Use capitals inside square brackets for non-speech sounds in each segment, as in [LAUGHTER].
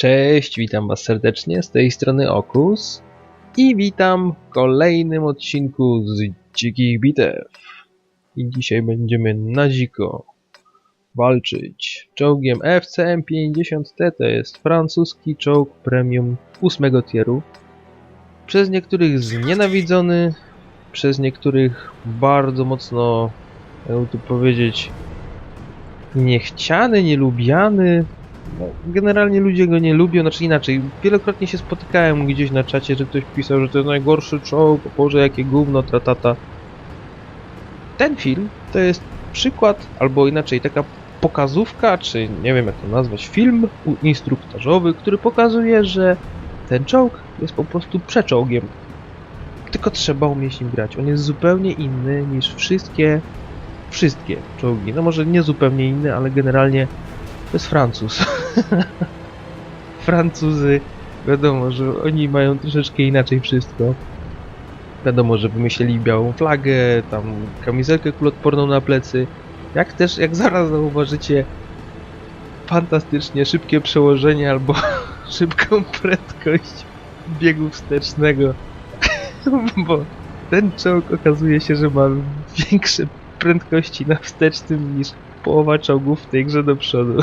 Cześć, witam was serdecznie, z tej strony Okus i witam w kolejnym odcinku z Dzikich Bitew. I dzisiaj będziemy na dziko walczyć czołgiem FCM-50T, to jest francuski czołg premium 8 tieru. Przez niektórych znienawidzony, przez niektórych bardzo mocno, jakby tu powiedzieć, niechciany, nielubiany, no, generalnie ludzie go nie lubią, znaczy inaczej. Wielokrotnie się spotykałem gdzieś na czacie, że ktoś pisał, że to jest najgorszy czołg, Boże, jakie gówno, tratata. Ten film to jest przykład, albo inaczej, taka pokazówka, czy nie wiem jak to nazwać, film instruktażowy, który pokazuje, że ten czołg jest po prostu przeczołgiem. Tylko trzeba umieć nim grać. On jest zupełnie inny niż wszystkie, wszystkie czołgi. No może nie zupełnie inny, ale generalnie to jest Francuz. [LAUGHS] [LAUGHS] Francuzy, wiadomo, że oni mają troszeczkę inaczej wszystko. Wiadomo, że wymyślili białą flagę, tam kamizelkę kuloodporną na plecy. Jak też, jak zaraz zauważycie, fantastycznie szybkie przełożenie albo [LAUGHS] szybką prędkość biegu wstecznego. [LAUGHS] Bo ten czołg okazuje się, że ma większe prędkości na wstecznym niż połowa czołgów w tej grze do przodu.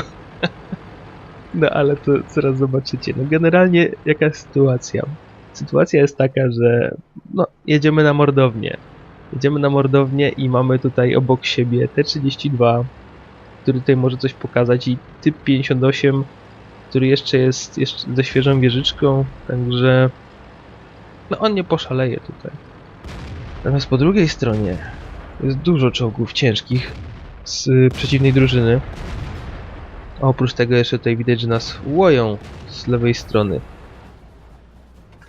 No ale to zaraz zobaczycie. No generalnie jaka jest sytuacja? Sytuacja jest taka, że no jedziemy na mordownię. Jedziemy na mordownię i mamy tutaj obok siebie T-32, który tutaj może coś pokazać i typ 58, który jeszcze jest jeszcze ze świeżą wieżyczką, także no on nie poszaleje tutaj. Natomiast po drugiej stronie jest dużo czołgów ciężkich z y, przeciwnej drużyny. A oprócz tego jeszcze tutaj widać, że nas łoją z lewej strony.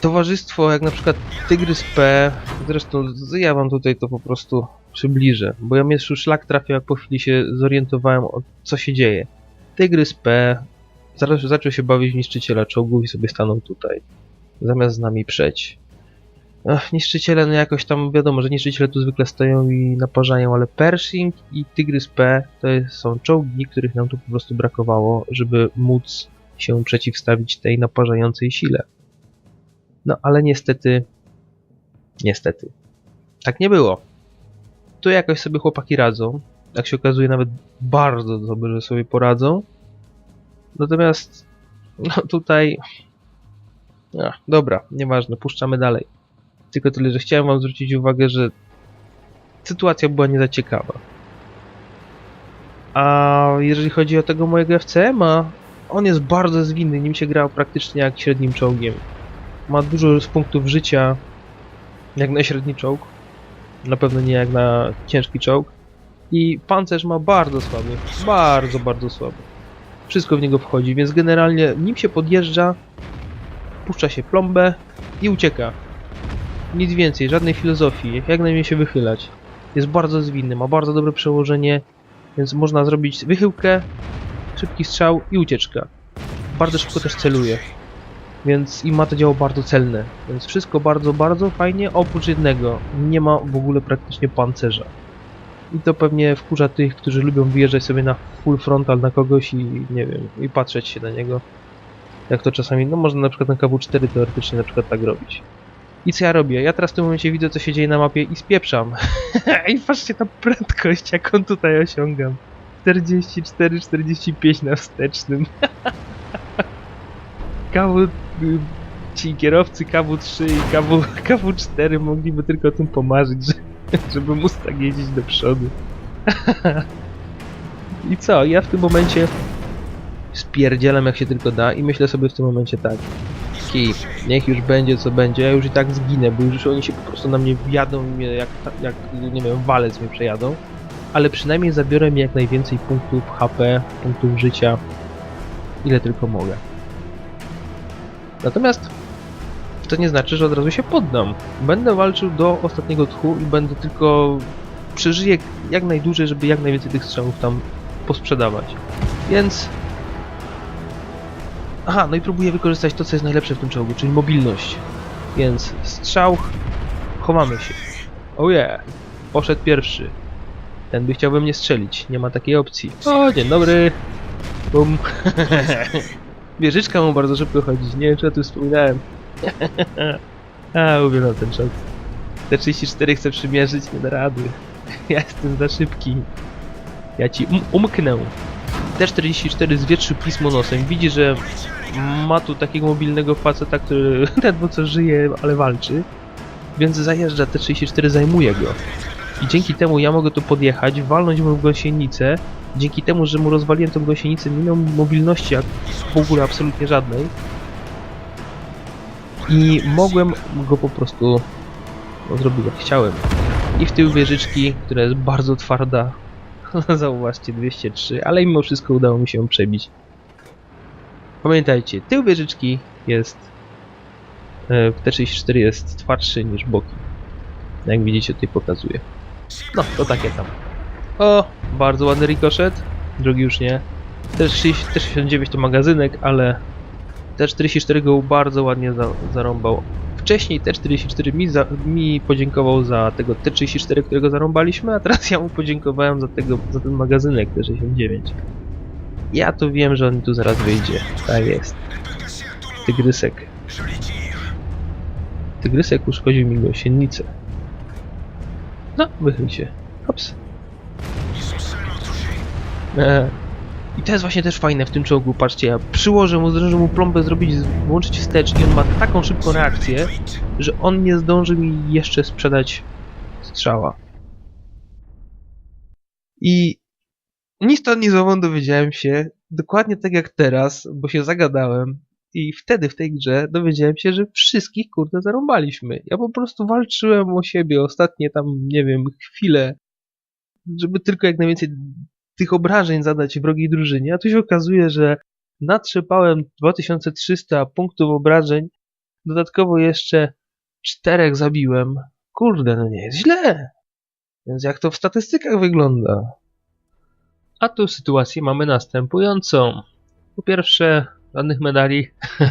Towarzystwo jak na przykład Tygrys P, zresztą ja wam tutaj to po prostu przybliżę, bo ja mnie już szlak trafił jak po chwili się zorientowałem o co się dzieje. Tygrys P zaraz zaczął się bawić w niszczyciela czołgów i sobie stanął tutaj, zamiast z nami przeć. Ach, niszczyciele, no jakoś tam wiadomo, że niszczyciele tu zwykle stoją i naparzają, ale Pershing i Tygrys P to są czołgi, których nam tu po prostu brakowało, żeby móc się przeciwstawić tej naparzającej sile. No ale niestety, niestety, tak nie było. Tu jakoś sobie chłopaki radzą, jak się okazuje nawet bardzo dobrze sobie poradzą. Natomiast, no tutaj, Ach, dobra, nieważne, puszczamy dalej. Tylko tyle, że chciałem wam zwrócić uwagę, że sytuacja była nie za ciekawa. A jeżeli chodzi o tego mojego FCM-a, on jest bardzo zwinny, nim się grał praktycznie jak średnim czołgiem. Ma dużo z punktów życia, jak na średni czołg. Na pewno nie jak na ciężki czołg. I pancerz ma bardzo słaby, bardzo, bardzo słaby. Wszystko w niego wchodzi, więc generalnie nim się podjeżdża, puszcza się plombę i ucieka. Nic więcej, żadnej filozofii, jak najmniej się wychylać. Jest bardzo zwinny, ma bardzo dobre przełożenie, więc można zrobić wychyłkę, szybki strzał i ucieczka. Bardzo szybko też celuje, więc i ma to działo bardzo celne. Więc wszystko bardzo, bardzo fajnie, oprócz jednego, nie ma w ogóle praktycznie pancerza. I to pewnie wkurza tych, którzy lubią wyjeżdżać sobie na full frontal na kogoś i nie wiem, i patrzeć się na niego. Jak to czasami, no można na przykład na KW4 teoretycznie na przykład tak robić. I co ja robię? Ja teraz w tym momencie widzę, co się dzieje na mapie i spieprzam. [LAUGHS] I patrzcie na prędkość, jaką tutaj osiągam. 44-45 na wstecznym. [LAUGHS] KW... y, Ci kierowcy KW3 i KW, [LAUGHS] KW4 mogliby tylko o tym pomarzyć, że, żeby móc tak jeździć do przodu. I co? Ja w tym momencie spierdzielam jak się tylko da i myślę sobie w tym momencie tak. Niech już będzie co będzie, ja już i tak zginę, bo już oni się po prostu na mnie wjadą mnie jak, jak nie wiem, walec mnie przejadą. Ale przynajmniej zabiorę mi jak najwięcej punktów HP, punktów życia, ile tylko mogę. Natomiast to nie znaczy, że od razu się poddam. Będę walczył do ostatniego tchu i będę tylko przeżyję jak najdłużej, żeby jak najwięcej tych strzałów tam posprzedawać. Więc Aha, no i próbuję wykorzystać to, co jest najlepsze w tym czołgu, czyli mobilność. Więc strzał, chowamy się. Oh yeah, poszedł pierwszy. Ten by chciał mnie strzelić, nie ma takiej opcji. O, dzień dobry. Bum. [LAUGHS] Wieżyczka mu bardzo szybko chodzić, nie wiem czy ja tu wspominałem. [LAUGHS] A, uwielbiam ten czołg. T34 chcę przymierzyć, nie da rady. [LAUGHS] Ja jestem za szybki. Ja ci um umknę. T44 zwietrzył pismo nosem. Widzi, że ma tu takiego mobilnego faceta, który [LAUGHS] ledwo co żyje, ale walczy. Więc zajeżdża T34, zajmuje go. I dzięki temu ja mogę tu podjechać, walnąć mu w gąsienicę. Dzięki temu, że mu rozwaliłem tą gąsienicę, nie miał mobilności jak w ogóle absolutnie żadnej. I mogłem go po prostu no, zrobić jak chciałem. I w tył wieżyczki, która jest bardzo twarda, [LAUGHS] zauważcie 203, ale mimo wszystko udało mi się przebić. Pamiętajcie, tył wieżyczki jest e, w T34 jest twardszy niż boki. Jak widzicie tutaj pokazuję. No, to takie tam. O, bardzo ładny rikoszet. Drugi już nie. Też 69 to magazynek, ale T44 go bardzo ładnie za, zarąbał. Wcześniej T44 mi, mi podziękował za tego T34, którego zarąbaliśmy, a teraz ja mu podziękowałem za, tego, za ten magazynek T69. Ja to wiem, że on tu zaraz wyjdzie. Tak jest. Tygrysek. Tygrysek uszkodził mi gąsienicę. No, wychyl się. Hops. E, I to jest właśnie też fajne w tym czołgu, patrzcie, ja przyłożę mu, zdążę mu plombę zrobić, włączyć wstecz i on ma taką szybką reakcję, że on nie zdąży mi jeszcze sprzedać strzała. I nic to nie zową dowiedziałem się, dokładnie tak jak teraz, bo się zagadałem i wtedy w tej grze dowiedziałem się, że wszystkich kurde zarąbaliśmy. Ja po prostu walczyłem o siebie ostatnie tam, nie wiem, chwile, żeby tylko jak najwięcej tych obrażeń zadać wrogiej drużynie, a tu się okazuje, że natrzepałem 2300 punktów obrażeń, dodatkowo jeszcze czterech zabiłem. Kurde, no nie jest źle. Więc jak to w statystykach wygląda? A tu sytuację mamy następującą. Po pierwsze, żadnych medali, [LAUGHS]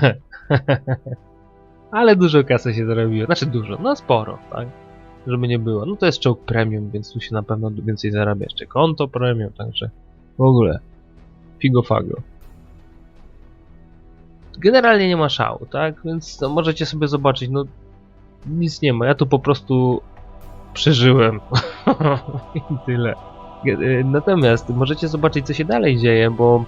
ale dużo kasy się zarobiło. Znaczy dużo, no sporo, tak? Żeby nie było. No to jest czołg premium, więc tu się na pewno więcej zarabia. Jeszcze konto premium, także w ogóle figo fago. Generalnie nie ma szału, tak? Więc no, możecie sobie zobaczyć, no nic nie ma. Ja tu po prostu przeżyłem. [LAUGHS] I tyle. Natomiast możecie zobaczyć, co się dalej dzieje, bo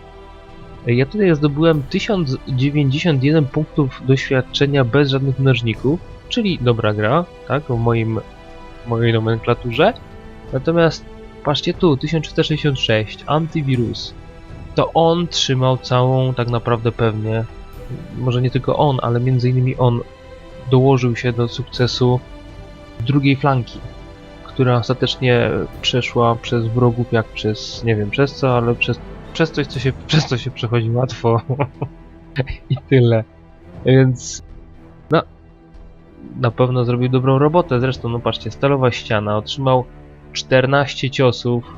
ja tutaj zdobyłem 1091 punktów doświadczenia bez żadnych mnożników, czyli dobra gra, tak, w moim, w mojej nomenklaturze. Natomiast patrzcie tu, 1366, antywirus. To on trzymał całą, tak naprawdę pewnie, może nie tylko on, ale między innymi on dołożył się do sukcesu drugiej flanki, która ostatecznie przeszła przez wrogów jak przez, nie wiem przez co, ale przez przez coś, co się, przez co się przechodzi łatwo. [LAUGHS] I tyle. Więc na pewno zrobił dobrą robotę. Zresztą, no patrzcie, stalowa ściana otrzymał 14 ciosów,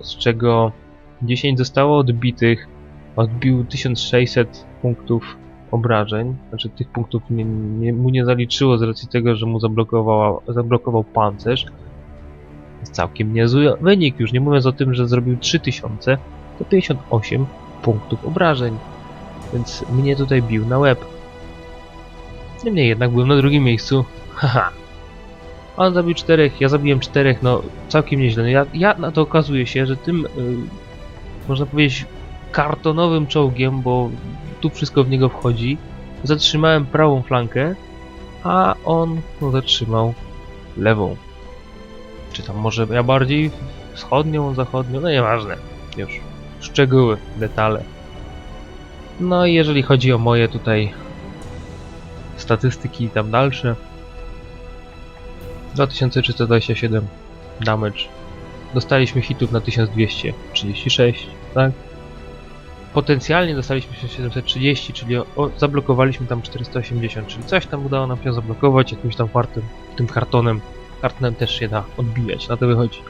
z czego 10 zostało odbitych. Odbił 1600 punktów obrażeń. Znaczy tych punktów nie, nie, mu nie zaliczyło z racji tego, że mu zablokowała, zablokował pancerz. Jest całkiem niezły wynik, już nie mówiąc o tym, że zrobił 3000 to 58 punktów obrażeń. Więc mnie tutaj bił na łeb. Niemniej jednak byłem na drugim miejscu. Haha. On zabił czterech, ja zabiłem czterech, no całkiem nieźle. No, ja, ja na to okazuje się, że tym, można powiedzieć, kartonowym czołgiem, bo tu wszystko w niego wchodzi, zatrzymałem prawą flankę, a on no, zatrzymał lewą. Czy tam może ja bardziej wschodnią, zachodnią, no nieważne. Już szczegóły, detale. No i jeżeli chodzi o moje tutaj statystyki tam dalsze 2327 damage dostaliśmy hitów na 1236 tak potencjalnie dostaliśmy się 730 czyli o, zablokowaliśmy tam 480 czyli coś tam udało nam się zablokować jakimś tam fartem tym kartonem kartonem też się da odbijać na to wychodzi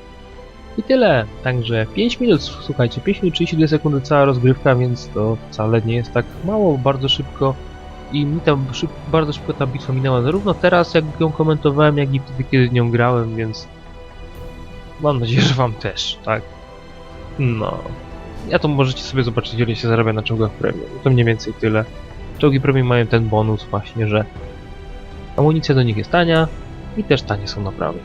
i tyle. Także 5 minut, słuchajcie, 5 minut 32 sekundy cała rozgrywka, więc to wcale nie jest tak mało, bardzo szybko. I mi tam szyb, bardzo szybko ta bitwa minęła, zarówno teraz jak ją komentowałem, jak i wtedy kiedy nią grałem, więc mam nadzieję, że wam też, tak? No. Ja to możecie sobie zobaczyć, ile się zarabia na czołgach premium. To mniej więcej tyle. Czołgi premium mają ten bonus właśnie, że amunicja do nich jest tania i też tanie są naprawy.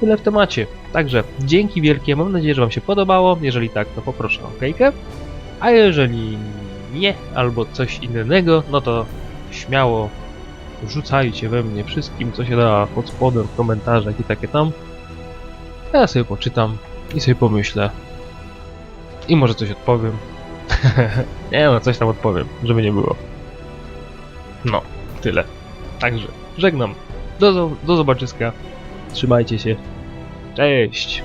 Tyle w temacie. Także dzięki wielkie, mam nadzieję, że Wam się podobało. Jeżeli tak, to poproszę o okejkę. A jeżeli nie, albo coś innego, no to śmiało rzucajcie we mnie wszystkim, co się da pod spodem, w komentarzach i takie tam. Ja sobie poczytam i sobie pomyślę. I może coś odpowiem. [LAUGHS] nie no, coś tam odpowiem, żeby nie było. No, tyle. Także żegnam. Do, do zobaczyska. Trzymajcie się. Cześć.